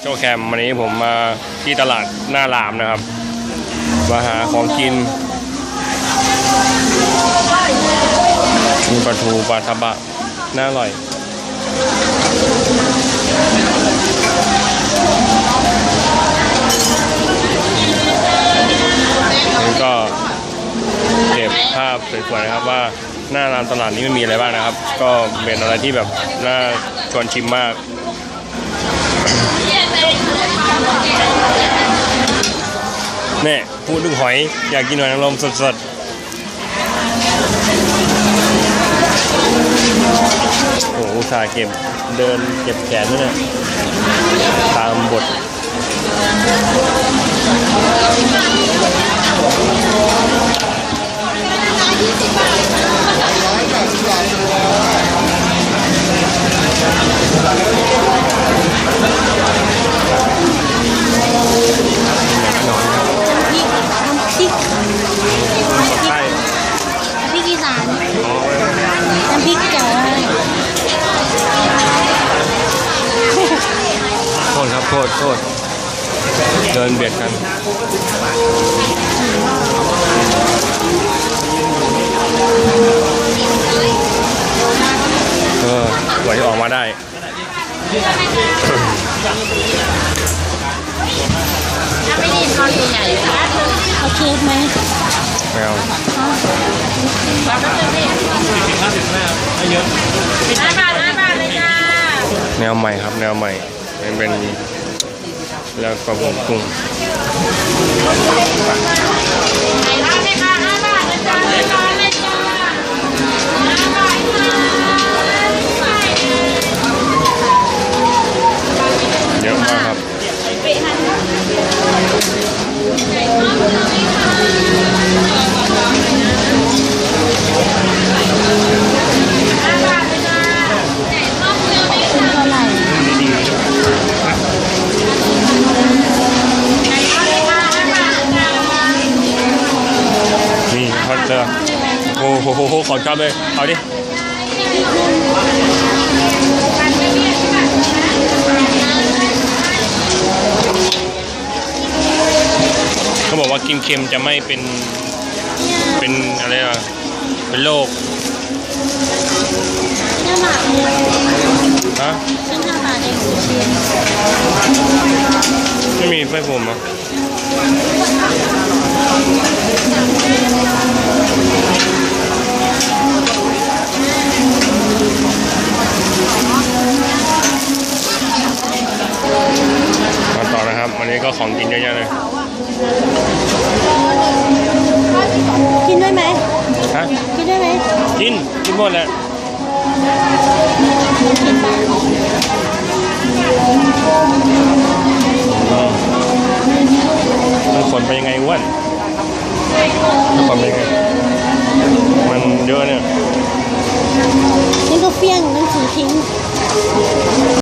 โชว์แคมวันนี้ผมมาที่ตลาดหน้ารามนะครับ มาหาของกินมีปลาทูปลาทะบะน่าอร่อย นี่ก็เก็บภาพสวยๆนะครับว่าหน้าร้านตลาดนี้มันมีอะไรบ้างนะครับ ก็เป็นอะไรที่แบบน่าชวนชิมมาก เนี่ยพูดถึงหอย อยากกินหอยนางรมสดๆโอ้โหชาเก็บเดินเก็บแขนด้วยเนี่ยตามบท หนอนครับ น้ำพริกน้ำพริก ใช่พริกอีสานน้ำพริกจ๋าโทษครับโทษโทษเดินเบียดกันเออไหวออกมาได้ เอาเค้กไหมแมวรับแล้วจะได้ห้าบาทห้าบาทเลยจ้าแนวใหม่ครับแนวใหม่มันเป็นแล้วก็ผมกุ้งไหนร้านเลยค่ะห้าบาทเลยจ้าเลยร้านเลยจ้าห้าบาทค่ะเยอะมากครับเป๊ โอ้โหขอชอบเลย เอาดิเขาบอกว่ากินเค็มจะไม่เป็น เป็นอะไรอะเป็นโรคฮะฉันห้าบาทเองเชียร์ไม่มีไฟผมอะ ก็ของกินเยอะแยะเลย กินได้ไหมฮะ กินได้ไหมกิน กินหมดแหละอ๋อมันขนไปยังไงอ้วนมันขนไปยังไง